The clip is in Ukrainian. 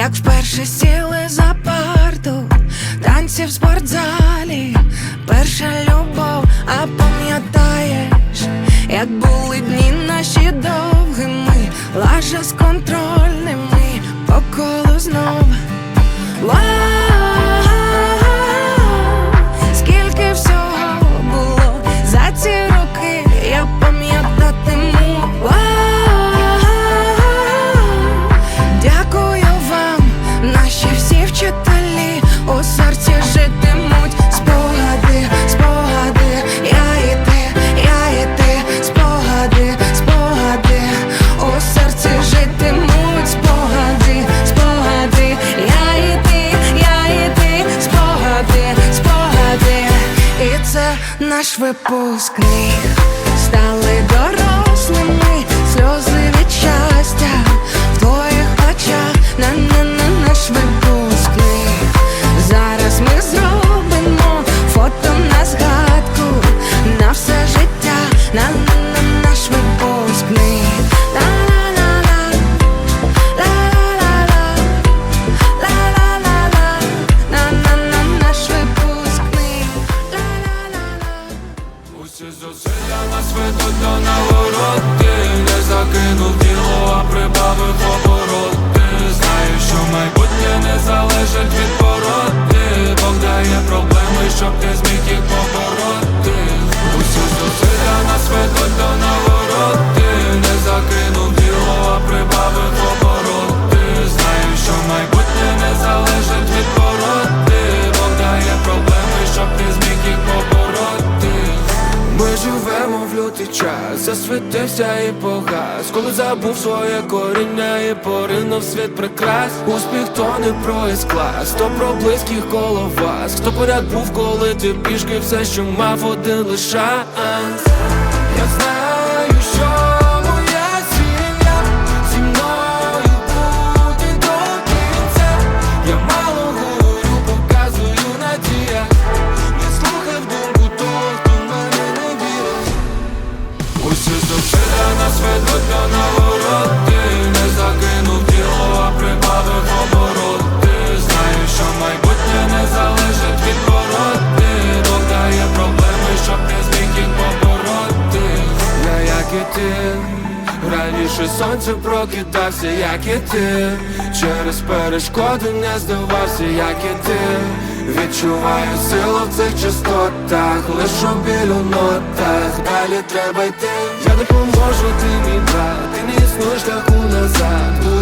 як вперше сіли за парту, танці в спортзалі, перша любов, а пам'ятаєш, як були дні наші довгими, лажа з контрольними по колу знов. Стали ми живемо в лютий час, засвітився і погас. Коли забув своє коріння і поринув світ прикрас Успіх то не про клас, то про близьких коло вас. Хто поряд був, коли ти пішки, все, що мав один лише шанс нас ведуть до нагороди Не закинув діло, а прибавив обороти. Знаю, що майбутнє не залежить від породи Бог дає проблеми, щоб ти зміг їх побороти. Я як і ти Раніше сонце прокидався, як і ти. Через перешкоди не здавався, як і ти Відчуваю силу в цих частотах Лиш у білю нотах. Далі треба йти. Я допоможу, ти мій брат Ти не існуєш шляху назад